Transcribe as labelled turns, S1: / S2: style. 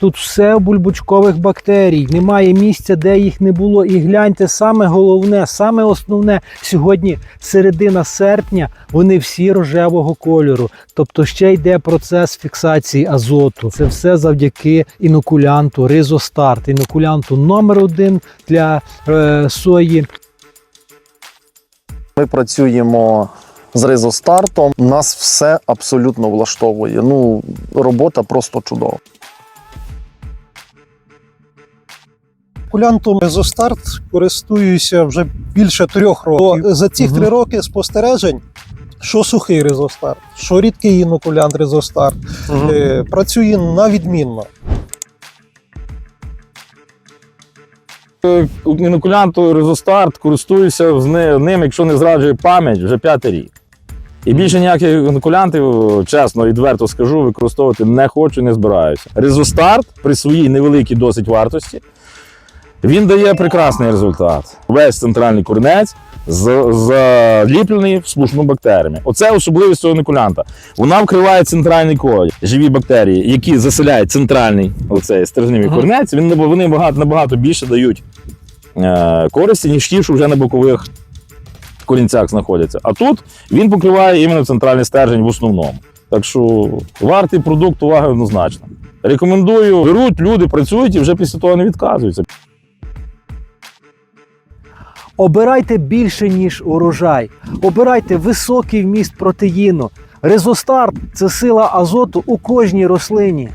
S1: Тут все бульбочкових бактерій, немає місця, де їх не було. І гляньте, саме головне, саме основне сьогодні середина серпня, вони всі рожевого кольору. Тобто ще йде процес фіксації азоту. Це все завдяки інокулянту, ризостарт, інокулянту номер один для е, сої.
S2: Ми працюємо з ризостартом. Нас все абсолютно влаштовує. Ну, робота просто чудова.
S3: Кулянтом Резостарт користуюся вже більше трьох років. За ці три роки спостережень, що сухий Резостарт, що рідкий інокулянт Резостарт, е, працює на відмінно.
S4: Е, Інокулянту Резостарт користуюся з ним, якщо не зраджує пам'ять, вже п'ятий рік. І більше ніяких інокулянтів, чесно, відверто скажу, використовувати не хочу, не збираюся. Резостарт при своїй невеликій досить вартості. Він дає прекрасний результат. Весь центральний корінець з- заліплений сплошну бактеріями. Оце особливість цього інокулянта. Вона вкриває центральний корінь, живі бактерії, які заселяють центральний оцей стержневий корінець. Він вони багато, набагато більше дають е, користі, ніж ті, що вже на бокових корінцях знаходяться. А тут він покриває іменно центральний стержень в основному. Так що вартий продукт уваги однозначно. Рекомендую, беруть люди, працюють і вже після того не відказуються.
S1: Обирайте більше, ніж урожай. Обирайте високий вміст протеїну. Резостарт це сила азоту у кожній рослині.